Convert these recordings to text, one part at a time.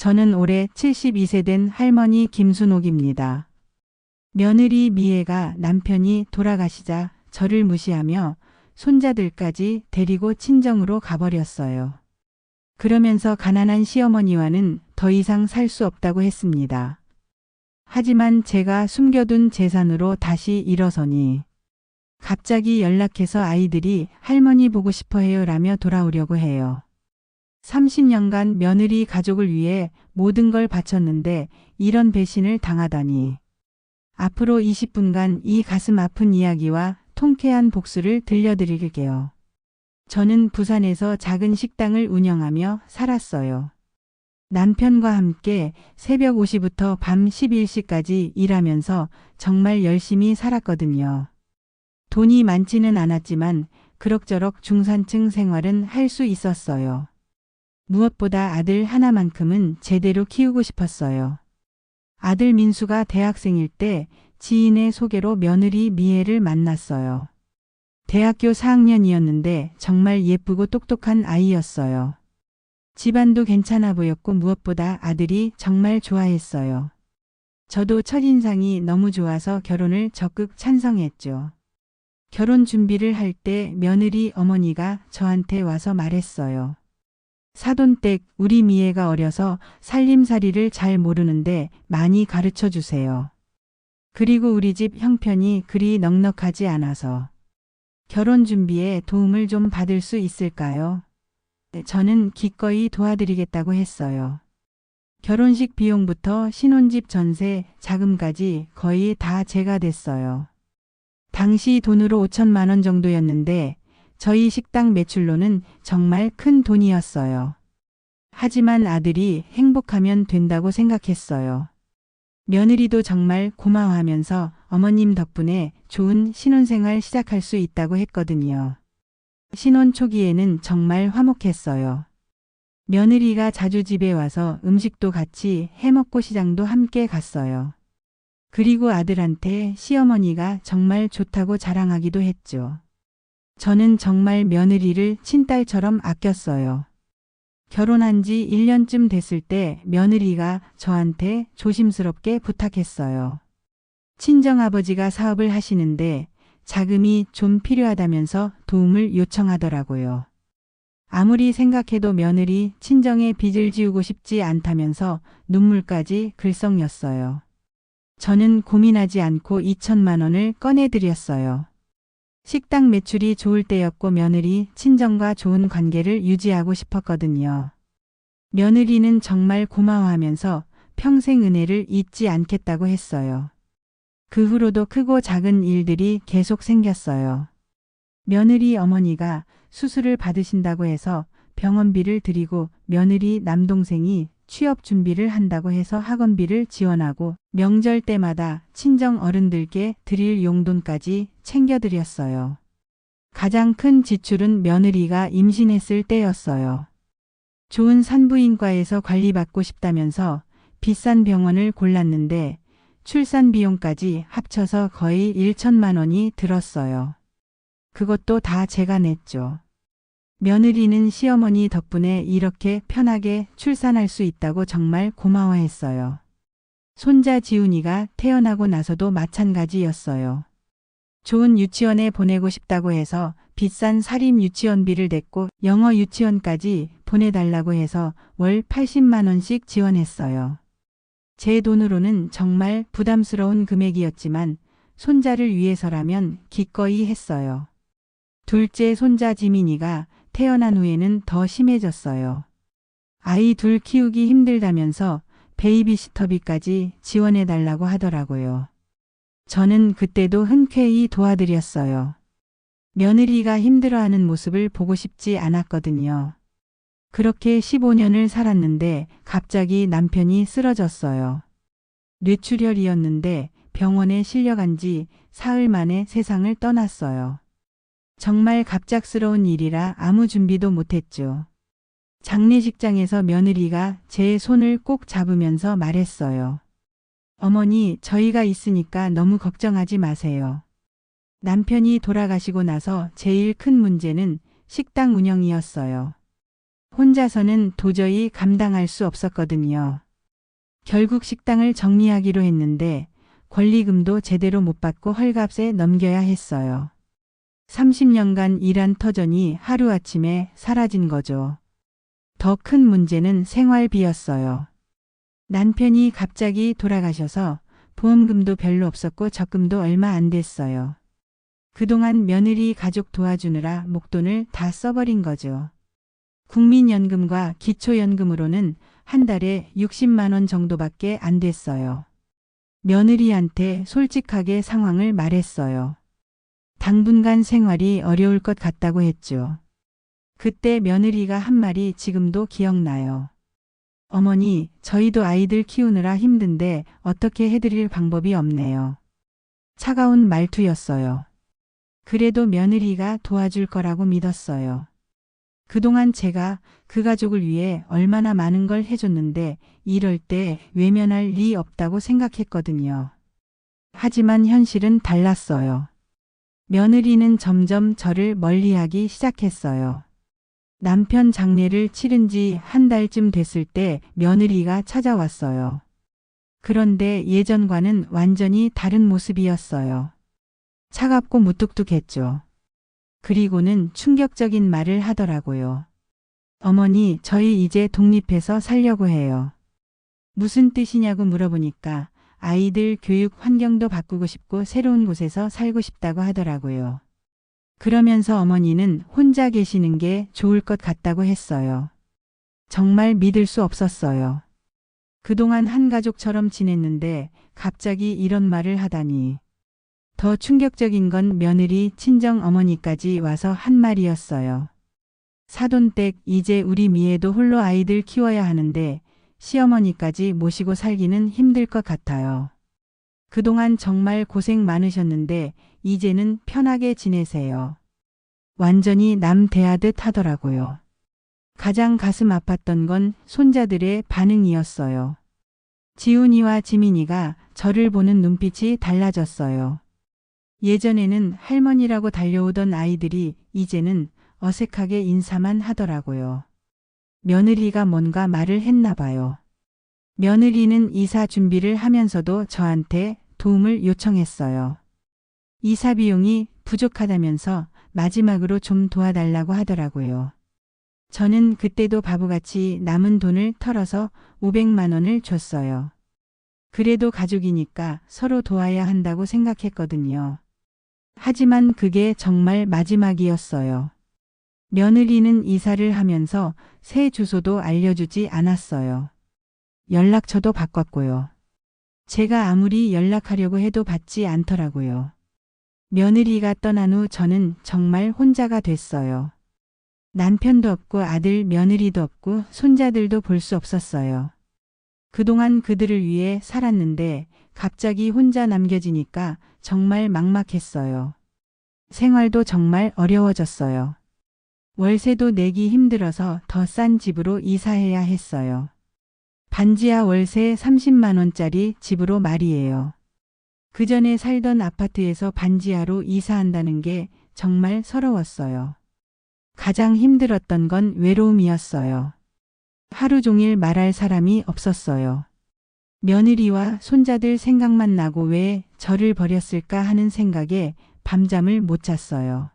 저는 올해 72세 된 할머니 김순옥입니다. 며느리 미애가 남편이 돌아가시자 저를 무시하며 손자들까지 데리고 친정으로 가버렸어요. 그러면서 가난한 시어머니와는 더 이상 살 수 없다고 했습니다. 하지만 제가 숨겨둔 재산으로 다시 일어서니 갑자기 연락해서 아이들이 할머니 보고 싶어 해요 라며 돌아오려고 해요. 30년간 며느리 가족을 위해 모든 걸 바쳤는데 이런 배신을 당하다니. 앞으로 20분간 이 가슴 아픈 이야기와 통쾌한 복수를 들려드릴게요. 저는 부산에서 작은 식당을 운영하며 살았어요. 남편과 함께 새벽 5시부터 밤 11시까지 일하면서 정말 열심히 살았거든요. 돈이 많지는 않았지만 그럭저럭 중산층 생활은 할 수 있었어요. 무엇보다 아들 하나만큼은 제대로 키우고 싶었어요. 아들 민수가 대학생일 때 지인의 소개로 며느리 미애를 만났어요. 대학교 4학년이었는데 정말 예쁘고 똑똑한 아이였어요. 집안도 괜찮아 보였고 무엇보다 아들이 정말 좋아했어요. 저도 첫인상이 너무 좋아서 결혼을 적극 찬성했죠. 결혼 준비를 할 때 며느리 어머니가 저한테 와서 말했어요. 사돈댁 우리 미애가 어려서 살림살이를 잘 모르는데 많이 가르쳐 주세요. 그리고 우리 집 형편이 그리 넉넉하지 않아서 결혼 준비에 도움을 좀 받을 수 있을까요? 네, 저는 기꺼이 도와드리겠다고 했어요. 결혼식 비용부터 신혼집 전세, 자금까지 거의 다 제가 됐어요. 당시 돈으로 5천만 원 정도였는데 저희 식당 매출로는 정말 큰 돈이었어요. 하지만 아들이 행복하면 된다고 생각했어요. 며느리도 정말 고마워하면서 어머님 덕분에 좋은 신혼생활 시작할 수 있다고 했거든요. 신혼 초기에는 정말 화목했어요. 며느리가 자주 집에 와서 음식도 같이 해먹고 시장도 함께 갔어요. 그리고 아들한테 시어머니가 정말 좋다고 자랑하기도 했죠. 저는 정말 며느리를 친딸처럼 아꼈어요. 결혼한 지 1년쯤 됐을 때 며느리가 저한테 조심스럽게 부탁했어요. 친정아버지가 사업을 하시는데 자금이 좀 필요하다면서 도움을 요청하더라고요. 아무리 생각해도 며느리 친정에 빚을 지우고 싶지 않다면서 눈물까지 글썽였어요. 저는 고민하지 않고 2천만 원을 꺼내드렸어요. 식당 매출이 좋을 때였고 며느리 친정과 좋은 관계를 유지하고 싶었거든요. 며느리는 정말 고마워하면서 평생 은혜를 잊지 않겠다고 했어요. 그 후로도 크고 작은 일들이 계속 생겼어요. 며느리 어머니가 수술을 받으신다고 해서 병원비를 드리고 며느리 남동생이 취업 준비를 한다고 해서 학원비를 지원하고 명절 때마다 친정 어른들께 드릴 용돈까지 챙겨드렸어요. 가장 큰 지출은 며느리가 임신했을 때였어요. 좋은 산부인과에서 관리받고 싶다면서 비싼 병원을 골랐는데 출산 비용까지 합쳐서 거의 1천만 원이 들었어요. 그것도 다 제가 냈죠. 며느리는 시어머니 덕분에 이렇게 편하게 출산할 수 있다고 정말 고마워했어요. 손자 지훈이가 태어나고 나서도 마찬가지였어요. 좋은 유치원에 보내고 싶다고 해서 비싼 사립 유치원비를 냈고 영어 유치원까지 보내달라고 해서 월 80만 원씩 지원했어요. 제 돈으로는 정말 부담스러운 금액이었지만 손자를 위해서라면 기꺼이 했어요. 둘째 손자 지민이가 태어난 후에는 더 심해졌어요. 아이 둘 키우기 힘들다면서 베이비시터비까지 지원해달라고 하더라고요. 저는 그때도 흔쾌히 도와드렸어요. 며느리가 힘들어하는 모습을 보고 싶지 않았거든요. 그렇게 15년을 살았는데 갑자기 남편이 쓰러졌어요. 뇌출혈이었는데 병원에 실려간 지 사흘 만에 세상을 떠났어요. 정말 갑작스러운 일이라 아무 준비도 못했죠. 장례식장에서 며느리가 제 손을 꼭 잡으면서 말했어요. 어머니, 저희가 있으니까 너무 걱정하지 마세요. 남편이 돌아가시고 나서 제일 큰 문제는 식당 운영이었어요. 혼자서는 도저히 감당할 수 없었거든요. 결국 식당을 정리하기로 했는데 권리금도 제대로 못 받고 헐값에 넘겨야 했어요. 30년간 일한 터전이 하루아침에 사라진 거죠. 더 큰 문제는 생활비였어요. 남편이 갑자기 돌아가셔서 보험금도 별로 없었고 적금도 얼마 안 됐어요. 그동안 며느리 가족 도와주느라 목돈을 다 써버린 거죠. 국민연금과 기초연금으로는 한 달에 60만 원 정도밖에 안 됐어요. 며느리한테 솔직하게 상황을 말했어요. 당분간 생활이 어려울 것 같다고 했죠. 그때 며느리가 한 말이 지금도 기억나요. 어머니, 저희도 아이들 키우느라 힘든데 어떻게 해드릴 방법이 없네요. 차가운 말투였어요. 그래도 며느리가 도와줄 거라고 믿었어요. 그동안 제가 그 가족을 위해 얼마나 많은 걸 해줬는데 이럴 때 외면할 리 없다고 생각했거든요. 하지만 현실은 달랐어요. 며느리는 점점 저를 멀리하기 시작했어요. 남편 장례를 치른 지 한 달쯤 됐을 때 며느리가 찾아왔어요. 그런데 예전과는 완전히 다른 모습이었어요. 차갑고 무뚝뚝했죠. 그리고는 충격적인 말을 하더라고요. 어머니, 저희 이제 독립해서 살려고 해요. 무슨 뜻이냐고 물어보니까 아이들 교육 환경도 바꾸고 싶고 새로운 곳에서 살고 싶다고 하더라고요. 그러면서 어머니는 혼자 계시는 게 좋을 것 같다고 했어요. 정말 믿을 수 없었어요. 그동안 한 가족처럼 지냈는데 갑자기 이런 말을 하다니. 더 충격적인 건 며느리 친정 어머니까지 와서 한 말이었어요. 사돈댁 이제 우리 미애도 홀로 아이들 키워야 하는데 시어머니까지 모시고 살기는 힘들 것 같아요. 그동안 정말 고생 많으셨는데 이제는 편하게 지내세요. 완전히 남 대하듯 하더라고요. 가장 가슴 아팠던 건 손자들의 반응이었어요. 지훈이와 지민이가 저를 보는 눈빛이 달라졌어요. 예전에는 할머니라고 달려오던 아이들이 이제는 어색하게 인사만 하더라고요. 며느리가 뭔가 말을 했나 봐요. 며느리는 이사 준비를 하면서도 저한테 도움을 요청했어요. 이사 비용이 부족하다면서 마지막으로 좀 도와달라고 하더라고요. 저는 그때도 바보같이 남은 돈을 털어서 500만 원을 줬어요. 그래도 가족이니까 서로 도와야 한다고 생각했거든요. 하지만 그게 정말 마지막이었어요. 며느리는 이사를 하면서 새 주소도 알려주지 않았어요. 연락처도 바꿨고요. 제가 아무리 연락하려고 해도 받지 않더라고요. 며느리가 떠난 후 저는 정말 혼자가 됐어요. 남편도 없고 아들 며느리도 없고 손자들도 볼 수 없었어요. 그동안 그들을 위해 살았는데 갑자기 혼자 남겨지니까 정말 막막했어요. 생활도 정말 어려워졌어요. 월세도 내기 힘들어서 더 싼 집으로 이사해야 했어요. 반지하 월세 30만 원짜리 집으로 말이에요. 그 전에 살던 아파트에서 반지하로 이사한다는 게 정말 서러웠어요. 가장 힘들었던 건 외로움이었어요. 하루 종일 말할 사람이 없었어요. 며느리와 손자들 생각만 나고 왜 저를 버렸을까 하는 생각에 밤잠을 못 잤어요.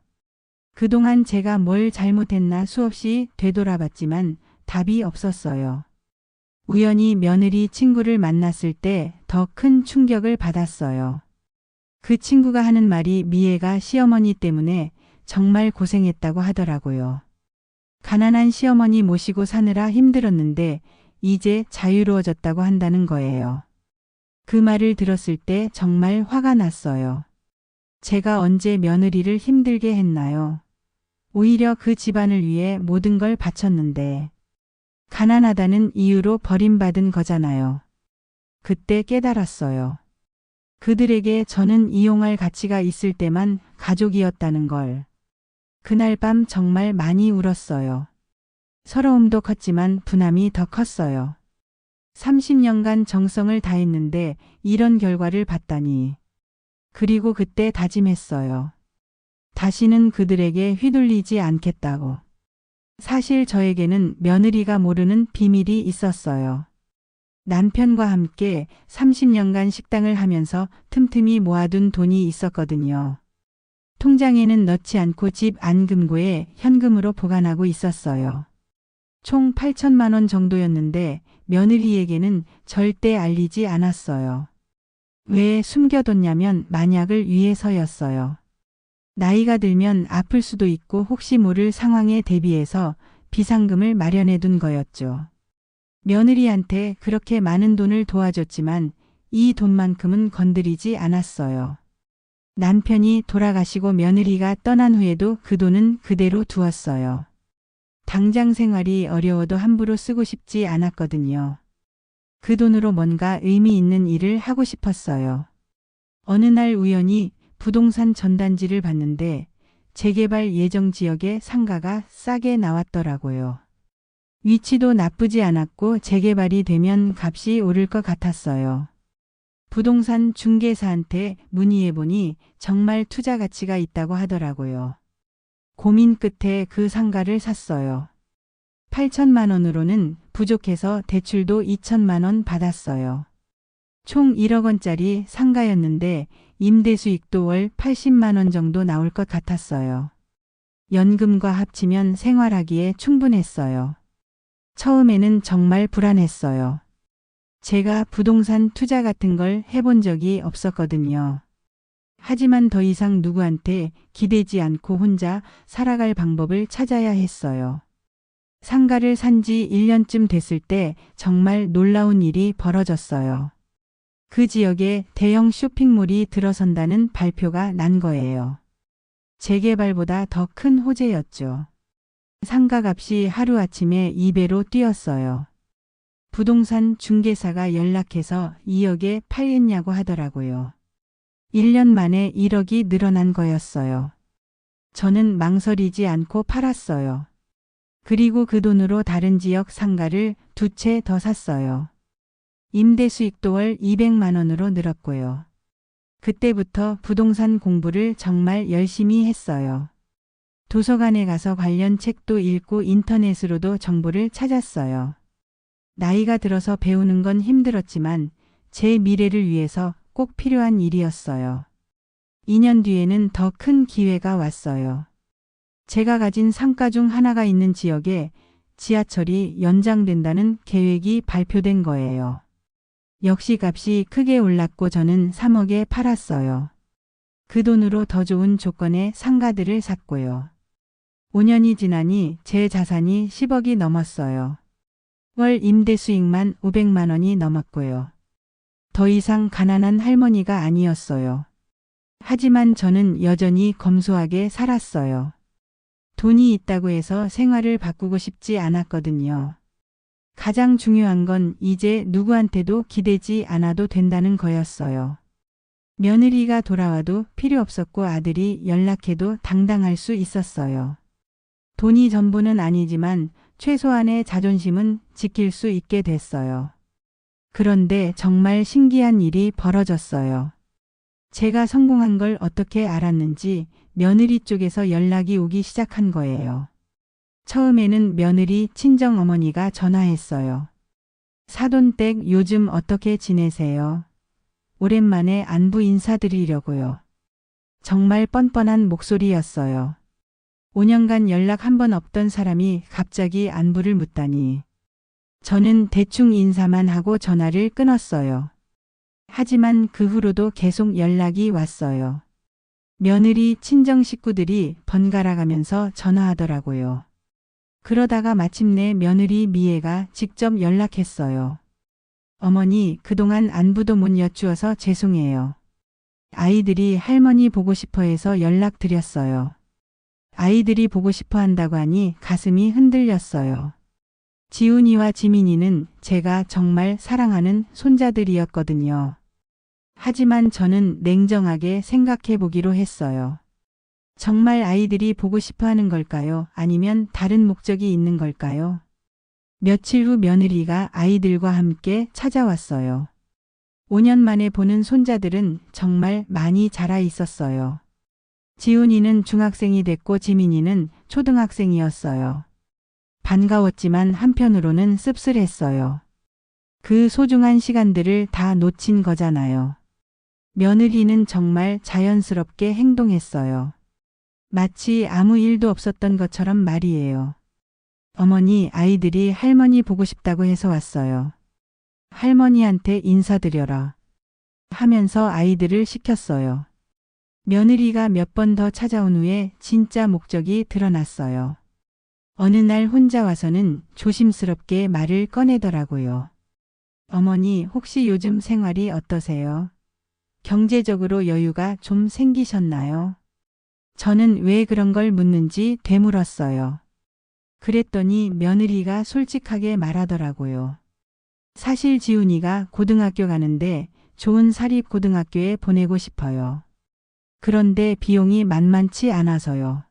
그동안 제가 뭘 잘못했나 수없이 되돌아봤지만 답이 없었어요. 우연히 며느리 친구를 만났을 때 더 큰 충격을 받았어요. 그 친구가 하는 말이 미애가 시어머니 때문에 정말 고생했다고 하더라고요. 가난한 시어머니 모시고 사느라 힘들었는데 이제 자유로워졌다고 한다는 거예요. 그 말을 들었을 때 정말 화가 났어요. 제가 언제 며느리를 힘들게 했나요? 오히려 그 집안을 위해 모든 걸 바쳤는데 가난하다는 이유로 버림받은 거잖아요. 그때 깨달았어요. 그들에게 저는 이용할 가치가 있을 때만 가족이었다는 걸. 그날 밤 정말 많이 울었어요. 서러움도 컸지만 분함이 더 컸어요. 30년간 정성을 다했는데 이런 결과를 봤다니. 그리고 그때 다짐했어요. 다시는 그들에게 휘둘리지 않겠다고. 사실 저에게는 며느리가 모르는 비밀이 있었어요. 남편과 함께 30년간 식당을 하면서 틈틈이 모아둔 돈이 있었거든요. 통장에는 넣지 않고 집 안금고에 현금으로 보관하고 있었어요. 총 8천만 원 정도였는데 며느리에게는 절대 알리지 않았어요. 왜 숨겨뒀냐면 만약을 위해서였어요. 나이가 들면 아플 수도 있고 혹시 모를 상황에 대비해서 비상금을 마련해 둔 거였죠. 며느리한테 그렇게 많은 돈을 도와줬지만 이 돈만큼은 건드리지 않았어요. 남편이 돌아가시고 며느리가 떠난 후에도 그 돈은 그대로 두었어요. 당장 생활이 어려워도 함부로 쓰고 싶지 않았거든요. 그 돈으로 뭔가 의미 있는 일을 하고 싶었어요. 어느 날 우연히 부동산 전단지를 봤는데 재개발 예정 지역에 상가가 싸게 나왔더라고요. 위치도 나쁘지 않았고 재개발이 되면 값이 오를 것 같았어요. 부동산 중개사한테 문의해보니 정말 투자 가치가 있다고 하더라고요. 고민 끝에 그 상가를 샀어요. 8천만 원으로는 부족해서 대출도 2천만 원 받았어요. 총 1억 원짜리 상가였는데 임대 수익도 월 80만 원 정도 나올 것 같았어요. 연금과 합치면 생활하기에 충분했어요. 처음에는 정말 불안했어요. 제가 부동산 투자 같은 걸 해본 적이 없었거든요. 하지만 더 이상 누구한테 기대지 않고 혼자 살아갈 방법을 찾아야 했어요. 상가를 산 지 1년쯤 됐을 때 정말 놀라운 일이 벌어졌어요. 그 지역에 대형 쇼핑몰이 들어선다는 발표가 난 거예요. 재개발보다 더 큰 호재였죠. 상가 값이 하루아침에 2배로 뛰었어요. 부동산 중개사가 연락해서 2억에 팔겠냐고 하더라고요. 1년 만에 1억이 늘어난 거였어요. 저는 망설이지 않고 팔았어요. 그리고 그 돈으로 다른 지역 상가를 두 채 더 샀어요. 임대 수익도 월 200만 원으로 늘었고요. 그때부터 부동산 공부를 정말 열심히 했어요. 도서관에 가서 관련 책도 읽고 인터넷으로도 정보를 찾았어요. 나이가 들어서 배우는 건 힘들었지만 제 미래를 위해서 꼭 필요한 일이었어요. 2년 뒤에는 더 큰 기회가 왔어요. 제가 가진 상가 중 하나가 있는 지역에 지하철이 연장된다는 계획이 발표된 거예요. 역시 값이 크게 올랐고 저는 3억에 팔았어요. 그 돈으로 더 좋은 조건의 상가들을 샀고요. 5년이 지나니 제 자산이 10억이 넘었어요. 월 임대 수익만 500만 원이 넘었고요. 더 이상 가난한 할머니가 아니었어요. 하지만 저는 여전히 검소하게 살았어요. 돈이 있다고 해서 생활을 바꾸고 싶지 않았거든요. 가장 중요한 건 이제 누구한테도 기대지 않아도 된다는 거였어요. 며느리가 돌아와도 필요 없었고 아들이 연락해도 당당할 수 있었어요. 돈이 전부는 아니지만 최소한의 자존심은 지킬 수 있게 됐어요. 그런데 정말 신기한 일이 벌어졌어요. 제가 성공한 걸 어떻게 알았는지 며느리 쪽에서 연락이 오기 시작한 거예요. 처음에는 며느리 친정 어머니가 전화했어요. 사돈댁 요즘 어떻게 지내세요? 오랜만에 안부 인사드리려고요. 정말 뻔뻔한 목소리였어요. 5년간 연락 한 번 없던 사람이 갑자기 안부를 묻다니. 저는 대충 인사만 하고 전화를 끊었어요. 하지만 그 후로도 계속 연락이 왔어요. 며느리 친정 식구들이 번갈아 가면서 전화하더라고요. 그러다가 마침내 며느리 미애가 직접 연락했어요. 어머니, 그동안 안부도 못 여쭈어서 죄송해요. 아이들이 할머니 보고 싶어 해서 연락드렸어요. 아이들이 보고 싶어 한다고 하니 가슴이 흔들렸어요. 지훈이와 지민이는 제가 정말 사랑하는 손자들이었거든요. 하지만 저는 냉정하게 생각해 보기로 했어요. 정말 아이들이 보고 싶어 하는 걸까요? 아니면 다른 목적이 있는 걸까요? 며칠 후 며느리가 아이들과 함께 찾아왔어요. 5년 만에 보는 손자들은 정말 많이 자라 있었어요. 지훈이는 중학생이 됐고 지민이는 초등학생이었어요. 반가웠지만 한편으로는 씁쓸했어요. 그 소중한 시간들을 다 놓친 거잖아요. 며느리는 정말 자연스럽게 행동했어요. 마치 아무 일도 없었던 것처럼 말이에요. 어머니, 아이들이 할머니 보고 싶다고 해서 왔어요. 할머니한테 인사드려라. 하면서 아이들을 시켰어요. 며느리가 몇 번 더 찾아온 후에 진짜 목적이 드러났어요. 어느 날 혼자 와서는 조심스럽게 말을 꺼내더라고요. 어머니, 혹시 요즘 생활이 어떠세요? 경제적으로 여유가 좀 생기셨나요? 저는 왜 그런 걸 묻는지 되물었어요. 그랬더니 며느리가 솔직하게 말하더라고요. 사실 지훈이가 고등학교 가는데 좋은 사립 고등학교에 보내고 싶어요. 그런데 비용이 만만치 않아서요.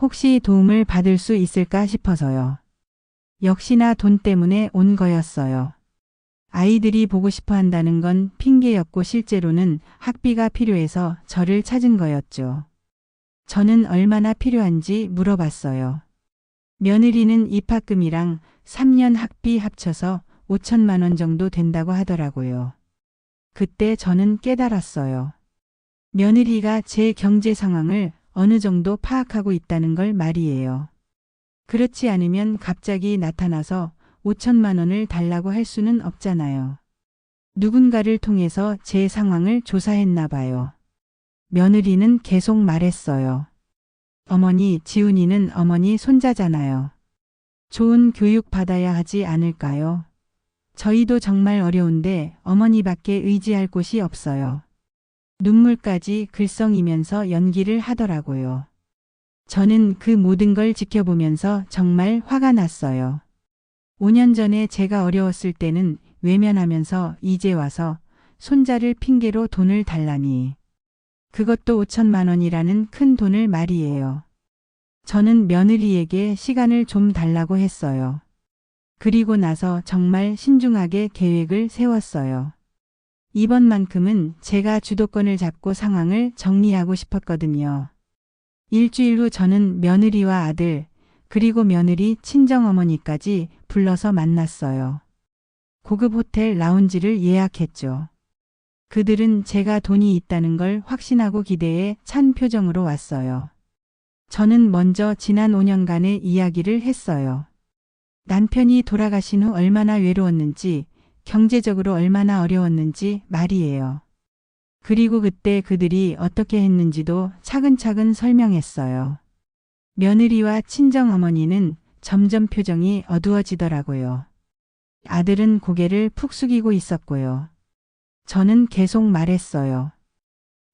혹시 도움을 받을 수 있을까 싶어서요. 역시나 돈 때문에 온 거였어요. 아이들이 보고 싶어 한다는 건 핑계였고 실제로는 학비가 필요해서 저를 찾은 거였죠. 저는 얼마나 필요한지 물어봤어요. 며느리는 입학금이랑 3년 학비 합쳐서 5천만 원 정도 된다고 하더라고요. 그때 저는 깨달았어요. 며느리가 제 경제 상황을 어느 정도 파악하고 있다는 걸 말이에요. 그렇지 않으면 갑자기 나타나서 5천만 원을 달라고 할 수는 없잖아요. 누군가를 통해서 제 상황을 조사했나 봐요. 며느리는 계속 말했어요. 어머니, 지훈이는 어머니 손자잖아요. 좋은 교육 받아야 하지 않을까요? 저희도 정말 어려운데 어머니밖에 의지할 곳이 없어요. 눈물까지 글썽이면서 연기를 하더라고요. 저는 그 모든 걸 지켜보면서 정말 화가 났어요. 5년 전에 제가 어려웠을 때는 외면하면서 이제 와서 손자를 핑계로 돈을 달라니. 그것도 5천만 원이라는 큰 돈을 말이에요. 저는 며느리에게 시간을 좀 달라고 했어요. 그리고 나서 정말 신중하게 계획을 세웠어요. 이번만큼은 제가 주도권을 잡고 상황을 정리하고 싶었거든요. 일주일 후 저는 며느리와 아들, 그리고 며느리 친정어머니까지 불러서 만났어요. 고급 호텔 라운지를 예약했죠. 그들은 제가 돈이 있다는 걸 확신하고 기대에 찬 표정으로 왔어요. 저는 먼저 지난 5년간의 이야기를 했어요. 남편이 돌아가신 후 얼마나 외로웠는지, 경제적으로 얼마나 어려웠는지 말이에요. 그리고 그때 그들이 어떻게 했는지도 차근차근 설명했어요. 며느리와 친정어머니는 점점 표정이 어두워지더라고요. 아들은 고개를 푹 숙이고 있었고요. 저는 계속 말했어요.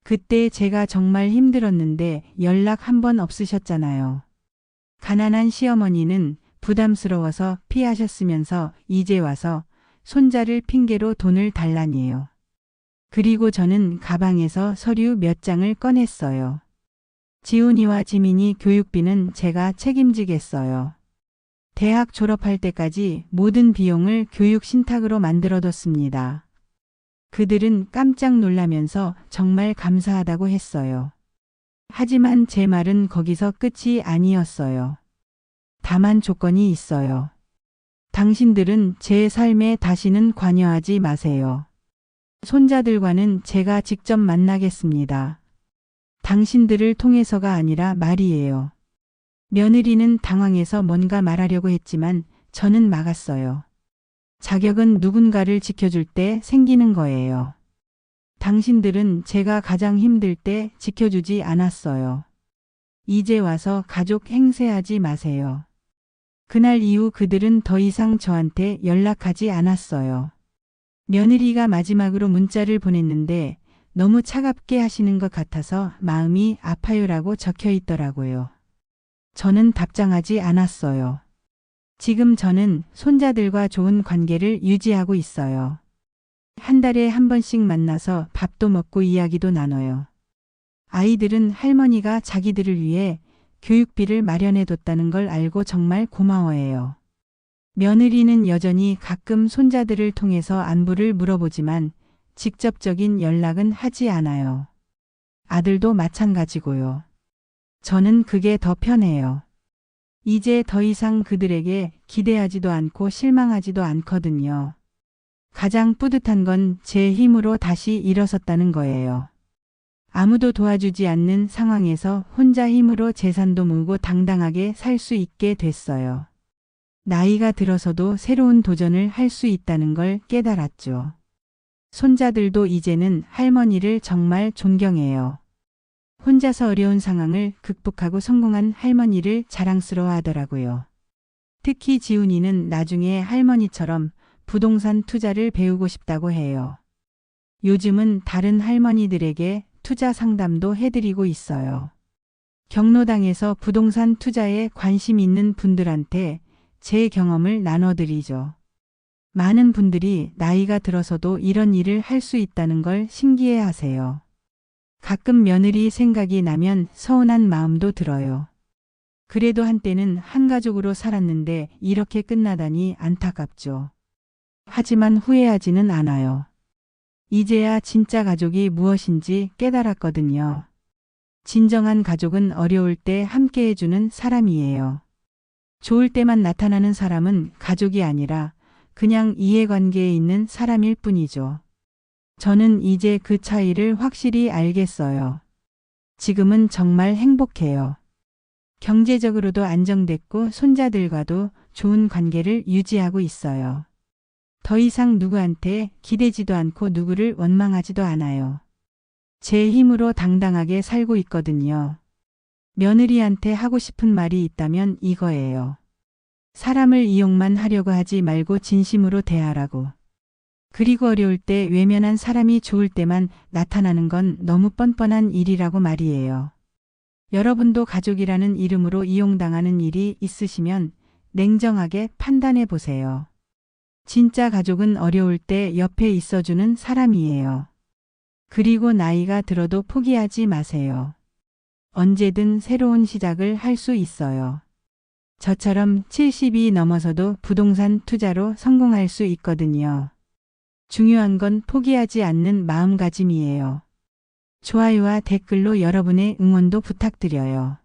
그때 제가 정말 힘들었는데 연락 한 번 없으셨잖아요. 가난한 시어머니는 부담스러워서 피하셨으면서 이제 와서 손자를 핑계로 돈을 달라니에요. 그리고 저는 가방에서 서류 몇 장을 꺼냈어요. 지훈이와 지민이 교육비는 제가 책임지겠어요. 대학 졸업할 때까지 모든 비용을 교육 신탁으로 만들어뒀습니다. 그들은 깜짝 놀라면서 정말 감사하다고 했어요. 하지만 제 말은 거기서 끝이 아니었어요. 다만 조건이 있어요. 당신들은 제 삶에 다시는 관여하지 마세요. 손자들과는 제가 직접 만나겠습니다. 당신들을 통해서가 아니라 말이에요. 며느리는 당황해서 뭔가 말하려고 했지만 저는 막았어요. 자격은 누군가를 지켜줄 때 생기는 거예요. 당신들은 제가 가장 힘들 때 지켜주지 않았어요. 이제 와서 가족 행세하지 마세요. 그날 이후 그들은 더 이상 저한테 연락하지 않았어요. 며느리가 마지막으로 문자를 보냈는데 너무 차갑게 하시는 것 같아서 마음이 아파요라고 적혀 있더라고요. 저는 답장하지 않았어요. 지금 저는 손자들과 좋은 관계를 유지하고 있어요. 한 달에 한 번씩 만나서 밥도 먹고 이야기도 나눠요. 아이들은 할머니가 자기들을 위해 교육비를 마련해뒀다는 걸 알고 정말 고마워해요. 며느리는 여전히 가끔 손자들을 통해서 안부를 물어보지만 직접적인 연락은 하지 않아요. 아들도 마찬가지고요. 저는 그게 더 편해요. 이제 더 이상 그들에게 기대하지도 않고 실망하지도 않거든요. 가장 뿌듯한 건 제 힘으로 다시 일어섰다는 거예요. 아무도 도와주지 않는 상황에서 혼자 힘으로 재산도 모으고 당당하게 살 수 있게 됐어요. 나이가 들어서도 새로운 도전을 할 수 있다는 걸 깨달았죠. 손자들도 이제는 할머니를 정말 존경해요. 혼자서 어려운 상황을 극복하고 성공한 할머니를 자랑스러워 하더라고요. 특히 지훈이는 나중에 할머니처럼 부동산 투자를 배우고 싶다고 해요. 요즘은 다른 할머니들에게 투자 상담도 해드리고 있어요. 경로당에서 부동산 투자에 관심 있는 분들한테 제 경험을 나눠드리죠. 많은 분들이 나이가 들어서도 이런 일을 할 수 있다는 걸 신기해 하세요. 가끔 며느리 생각이 나면 서운한 마음도 들어요. 그래도 한때는 한 가족으로 살았는데 이렇게 끝나다니 안타깝죠. 하지만 후회하지는 않아요. 이제야 진짜 가족이 무엇인지 깨달았거든요. 진정한 가족은 어려울 때 함께 해주는 사람이에요. 좋을 때만 나타나는 사람은 가족이 아니라 그냥 이해관계에 있는 사람일 뿐이죠. 저는 이제 그 차이를 확실히 알겠어요. 지금은 정말 행복해요. 경제적으로도 안정됐고 손자들과도 좋은 관계를 유지하고 있어요. 더 이상 누구한테 기대지도 않고 누구를 원망하지도 않아요. 제 힘으로 당당하게 살고 있거든요. 며느리한테 하고 싶은 말이 있다면 이거예요. 사람을 이용만 하려고 하지 말고 진심으로 대하라고. 그리고 어려울 때 외면한 사람이 좋을 때만 나타나는 건 너무 뻔뻔한 일이라고 말이에요. 여러분도 가족이라는 이름으로 이용당하는 일이 있으시면 냉정하게 판단해 보세요. 진짜 가족은 어려울 때 옆에 있어주는 사람이에요. 그리고 나이가 들어도 포기하지 마세요. 언제든 새로운 시작을 할 수 있어요. 저처럼 70이 넘어서도 부동산 투자로 성공할 수 있거든요. 중요한 건 포기하지 않는 마음가짐이에요. 좋아요와 댓글로 여러분의 응원도 부탁드려요.